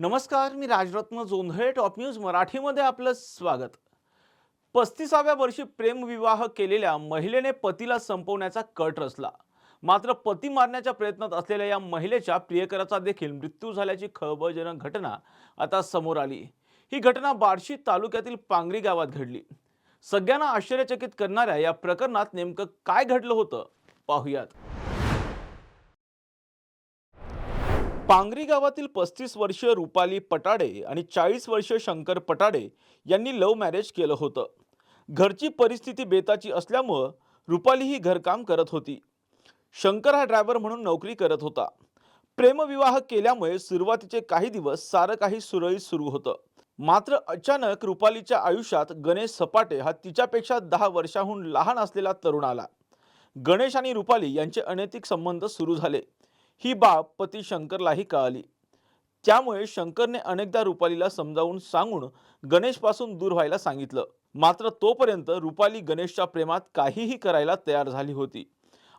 नमस्कार मी Rajratna Jondhale top news मराठीमध्ये आपलं स्वागत. पस्तीसाव्या वर्षी प्रेमविवाह केलेल्या महिलेने पतीला संपवण्याचा कट रचला. मात्र पती मारण्याच्या प्रयत्नात असलेल्या या महिलेच्या प्रियकराचा देखील मृत्यू झाल्याची खळबळजनक घटना आता समोर आली. ही घटना बार्शी तालुक्यातील पांगरी गावात घडली. सगळ्यांना आश्चर्यचकित करणाऱ्या या प्रकरणात नेमकं काय घडलं होतं? पाहूयात. पांगरी गावातील पस्तीस वर्षीय रुपाली पटाडे आणि चाळीस वर्षीय शंकर पटाडे यांनी लव्ह मॅरेज केलं होतं. घरची परिस्थिती बेताची असल्यामुळं रुपाली ही घरकाम करत होती. शंकर हा ड्रायव्हर म्हणून नोकरी करत होता. प्रेमविवाह केल्यामुळे सुरुवातीचे काही दिवस सारं काही सुरळीत सुरू होतं. मात्र अचानक रुपालीच्या आयुष्यात गणेश सपाटे हा तिच्यापेक्षा दहा वर्षाहून लहान असलेला तरुण आला. गणेश आणि रुपाली यांचे अनैतिक संबंध सुरू झाले. ही बाब पती शंकरलाही कळाली. त्यामुळे शंकरने अनेकदा रुपालीला समजावून सांगून गणेशपासून दूर व्हायला सांगितलं. मात्र तोपर्यंत रुपाली गणेशच्या प्रेमात काहीही करायला तयार झाली होती.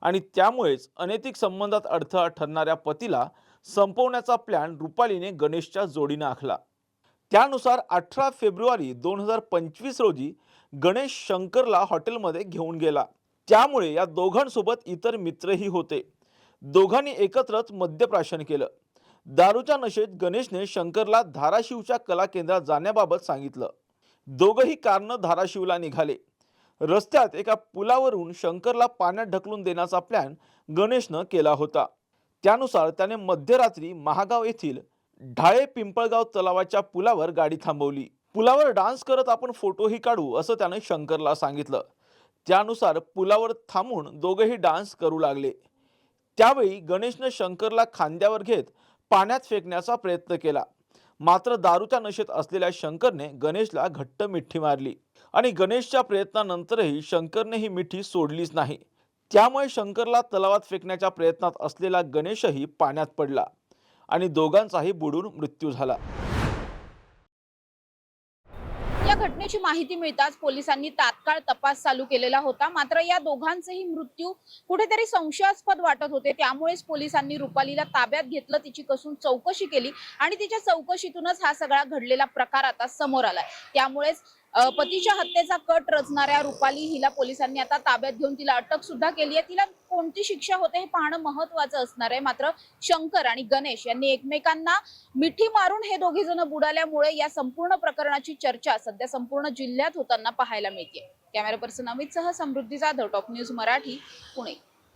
आणि त्यामुळेच अनैतिक संबंधात अडथळा ठरणाऱ्या पतीला संपवण्याचा प्लॅन रुपालीने गणेशच्या जोडीनं आखला. त्यानुसार अठरा फेब्रुवारी दोन हजार पंचवीस रोजी गणेश शंकरला हॉटेलमध्ये घेऊन गेला. त्यामुळे या दोघांसोबत इतर मित्रही होते. दोघांनी एकत्रच मद्यप्राशन केलं. दारूच्या नशेत गणेशने शंकरला धाराशिवच्या कला केंद्रात जाण्याबाबत सांगितलं. दोघंही कारनं धाराशिवला निघाले. रस्त्यात एका पुलावरून शंकरला पाण्यात ढकलून देण्याचा प्लॅन गणेशनं केला होता. त्यानुसार त्याने मध्यरात्री महागाव येथील ढाळे पिंपळगाव तलावाच्या पुलावर गाडी थांबवली. पुलावर डान्स करत आपण फोटोही काढू असं त्याने शंकरला सांगितलं. त्यानुसार पुलावर थांबून दोघंही डान्स करू लागले. त्यावेळी गणेशनं शंकरला खांद्यावर घेत पाण्यात फेकण्याचा प्रयत्न केला. मात्र दारूच्या नशेत असलेल्या शंकरने गणेशला घट्ट मिठी मारली आणि गणेशच्या प्रयत्नानंतरही शंकरने ही मिठी सोडलीच नाही. त्यामुळे शंकरला तलावात फेकण्याच्या प्रयत्नात असलेला गणेशही पाण्यात पडला आणि दोघांचाही बुडून मृत्यू झाला. या घटनेची माहिती मिळताच पोलिसांनी तात्काळ तपास चालू केलेला होता. मात्र या दोघांचेही मृत्यू कुठेतरी संशयास्पद वाटत होते. त्यामुळेच पोलिसांनी रुपालीला ताब्यात घेतलं तिची कसून चौकशी केली आणि तिच्या चौकशीतूनच हा सगळा घडलेला प्रकार आता समोर आलाय. त्यामुळेच पतीच्या हत्येचा कट रचणाऱ्या रुपाली हिला पोलिसांनी आता ताब्यात घेऊन तिला अटक सुद्धा केली आहे. तिला कोणती शिक्षा होते हे पाहणं महत्वाचं असणार आहे. मात्र शंकर आणि गणेश यांनी एकमेकांना मिठी मारून हे दोघे जण बुडाल्यामुळे या संपूर्ण प्रकरणाची चर्चा सध्या संपूर्ण जिल्ह्यात होताना पाहायला मिळते कॅमेरा पर्सन अमित सह समृद्धी जाधव टॉप न्यूज मराठी पुणे.